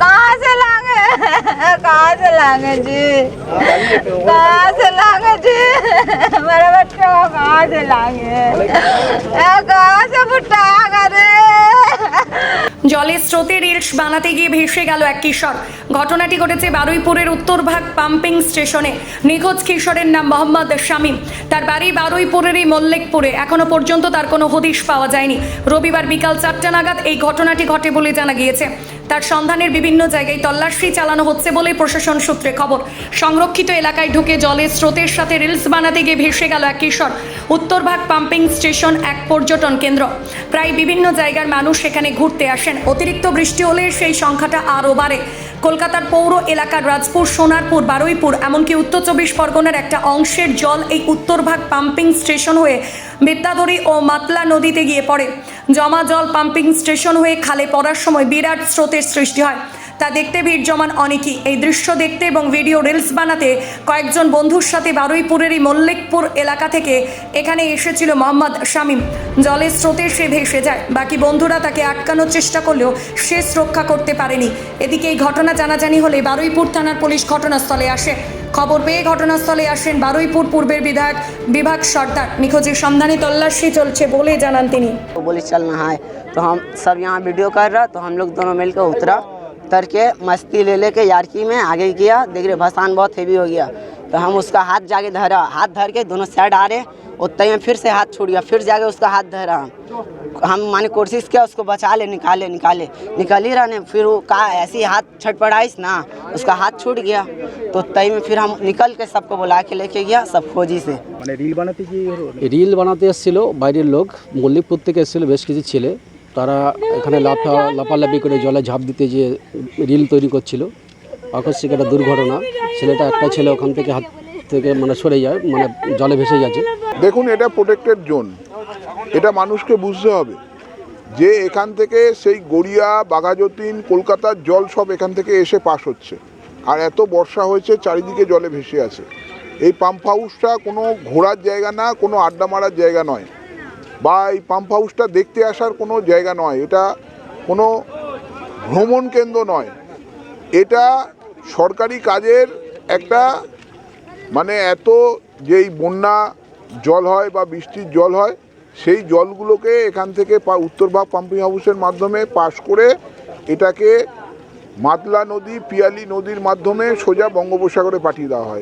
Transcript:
कहाँ से लागे कहाँ से लागे जी कहाँ से लागे जी मेरे बच्चे को कहाँ से लागे ए, कहाँ से बुटाएगा रे জলের স্রোতে রিলস বানাতে গিয়ে ভেসে গেল এক কিশোর ঘটনাটি ঘটেছে বারুইপুরের উত্তরভাগ পাম্পিং স্টেশনে। নিখোঁজ কিশোরের নাম মোহাম্মদ শামীম। তার বাড়ি বারুইপুরেরই মল্লিকপুরে। এখনও পর্যন্ত তার কোনো হদিশ পাওয়া যায়নি। রবিবার বিকাল চারটা নাগাদ এই ঘটনাটি ঘটে বলে জানা গিয়েছে। তার সন্ধানের বিভিন্ন জায়গায় তল্লাশি চালানো হচ্ছে বলে প্রশাসন সূত্রে খবর। সংরক্ষিত এলাকায় ঢুকে জলের স্রোতের সাথে রিলস বানাতে গিয়ে ভেসে গেল এক কিশোর। উত্তরভাগ পাম্পিং স্টেশন এক পর্যটন কেন্দ্র। প্রায় বিভিন্ন জায়গার মানুষ সেখানে ঘুরতে আসেন। অতিরিক্ত বৃষ্টি হলে সেই সংখ্যাটা আরও বাড়ে। কলকাতার পৌর এলাকার রাজপুর, সোনারপুর, বারুইপুর, এমনকি উত্তর চব্বিশ পরগনার একটা অংশের জল এই উত্তরভাগ পাম্পিং স্টেশন হয়ে বিদ্যাধরী ও মাতলা নদীতে গিয়ে পড়ে। জমা জল পাম্পিং স্টেশন হয়ে খালে পড়ার সময় বিরাট স্রোতের সৃষ্টি হয়। তা দেখতে ভিড় জমান অনেকেই এই দৃশ্য দেখতে এবং ভিডিও রিলস বানাতে কয়েকজন বন্ধুর সাথে বারুইপুরেরই মল্লিকপুর এলাকা থেকে এখানে এসেছিল মোহাম্মদ শামীম জলের স্রোতে সে ভেসে যায় বাকি বন্ধুরা তাকে আটকানোর চেষ্টা করলেও শেষ রক্ষা করতে পারেনি এদিকে এই ঘটনা জানাজানি হলে বারুইপুর থানার পুলিশ ঘটনাস্থলে আসে খবর পেয়ে ঘটনাস্থলে আসেন বারুইপুর পূর্বের বিধায়ক বিভাগ সর্দার নিখোঁজের সন্ধানে তল্লাশি চলছে বলে জানান তিনি वो बोली चल नहाए तो हम सब यहाँ वीडियो कर रहा तो हम लोग दोनों मिल के उतरा उतर के मस्ती ले लेके यारकी में आगे किया देख रहे भसान बहुत हेवी हो गया तो हम उसका हाथ जाके धरा हाथ धर के दोनों साइड आ रहे उतने में फिर से हाथ छूट गया फिर जाके उसका हाथ धरा हम हम माने कोशिश किया उसको बचा ले निकाले निकाले निकल ही रहा ने फिर वो कहा ऐसे ही हाथ छटपड़ाइस ना उसका हाथ छूट गया तो तय में फिर हम निकल के सबको बुला के लेके गया सब खोजी से মানে রিল বানাতে গিয়ে হলো রিল বানাতে এসেছিল বাইরের লোক মল্লিকপুর থেকে এসেছিল বেশ কিছু ছেলে তারা এখানে লাফা, লাফালাফি করে জলে ঝাঁপ দিতে যে রিল তৈরি করছিল, আকস্মিক একটা দুর্ঘটনা। ছেলেটা একটা ছেলে ওখান থেকে হাত থেকে মানে সরে যায় মানে জলে ভেসে যাচ্ছে দেখুন, এটা প্রোটেক্টেড জোন এটা মানুষকে বুঝতে হবে যে এখান থেকে সেই গড়িয়া, বাঘাযতীন, কলকাতার জল সব এখান থেকে এসে পাস হচ্ছে। আর এত বর্ষা হয়েছে, চারিদিকে জলে ভেসে আছে। এই পাম্প হাউসটা কোনো ঘোরার জায়গা না, কোনো আড্ডা মারার জায়গা নয়। বা এই পাম্প হাউসটা দেখতে আসার কোনো জায়গা নয়। এটা কোনো ভ্রমণ কেন্দ্র নয়। এটা সরকারি কাজের একটা মানে এত যেই বন্যা জল হয় বা বৃষ্টির জল হয়, সেই জলগুলোকে এখান থেকে পা উত্তরভাগ পাম্পিং হাউসের মাধ্যমে পাশ করে এটাকে মাতলা নদী, পিয়ালি নদীর মাধ্যমে সোজা বঙ্গোপসাগরে পাঠিয়ে দেওয়া হয়।